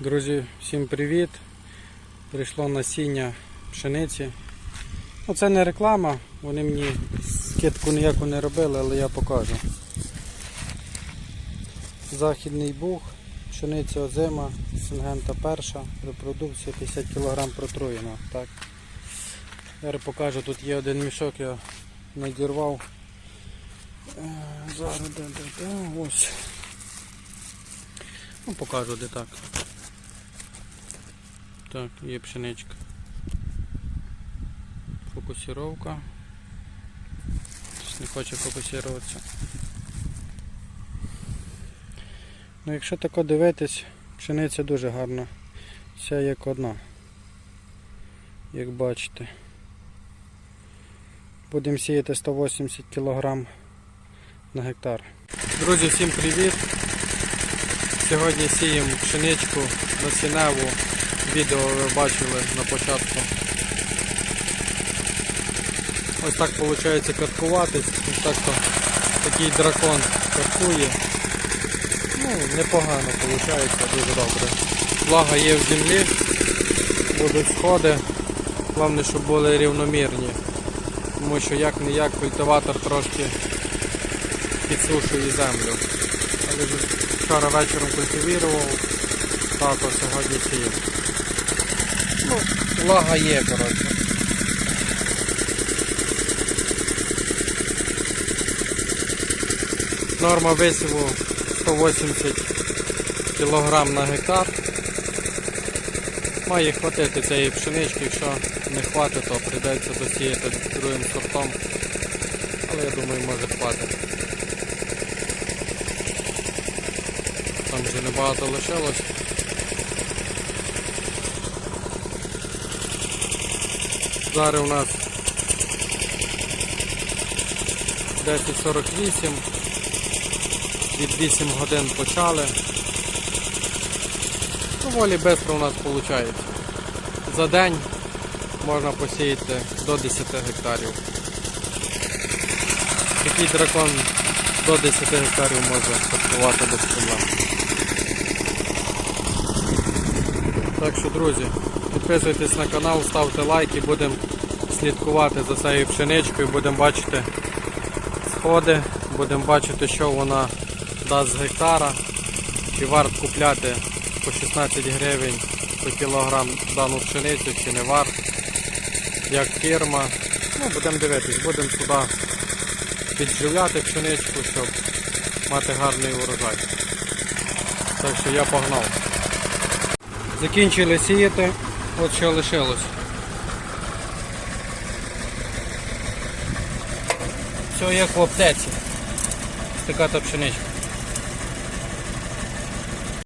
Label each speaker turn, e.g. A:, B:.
A: Друзі, всім привіт! Прийшло насіння пшениці. Ну, це не реклама, вони мені скидку ніяку не робили, але я покажу. Західний бух, пшениця озима, сингента перша, репродукція 50 кг протруєна. Так. Зараз покажу, тут є один мішок, я надірвав. Е, Зараз де, де, де, ось. Ну, покажу де так. Так, є пшеничка. Фокусировка. Щось не хоче фокусуватися. Ну, якщо тако дивитись, пшениця дуже гарна. Вся як одна. Як бачите. Будемо сіяти 180 кг на гектар. Друзі, всім привіт! Сьогодні сіємо пшеничку насінневу. Відео ви бачили на початку. Ось так виходить каткуватись. Ось так такий дракон каткує. Ну, непогано виходить, дуже добре. Влага є в землі, будуть сходи. Головне, щоб були рівномірні. Тому що як не як культиватор трошки підсушує землю. Але вчора вечором культивував, тато сьогодні сіяв. Ну, влага є, коротше. Норма висіву 180 кг на гектар. Має хватити цієї пшенички, якщо не хватить, то прийдеться досіяти другим сортом. Але я думаю, може хватить. Там вже небагато лишилось. Зараз у нас 10.48. Від 8 годин почали. Доволі швидко у нас виходить. За день можна посіяти до 10 гектарів. Такий дракон до 10 гектарів може харчувати без проблем. Так що, друзі, підписуйтесь на канал, ставте лайки, будемо слідкувати за цією пшеничкою, будемо бачити сходи, будемо бачити, що вона дасть з гектара, чи варто купляти по 16 гривень по кілограм дану пшеницю, чи не варто, як фірма. Ну, будемо дивитись, будемо сюди підживляти пшеничку, щоб мати гарний урожай. Так що я погнав. Закінчили сіяти, от що лишилось. Все як в аптеці. Така та пшеничка.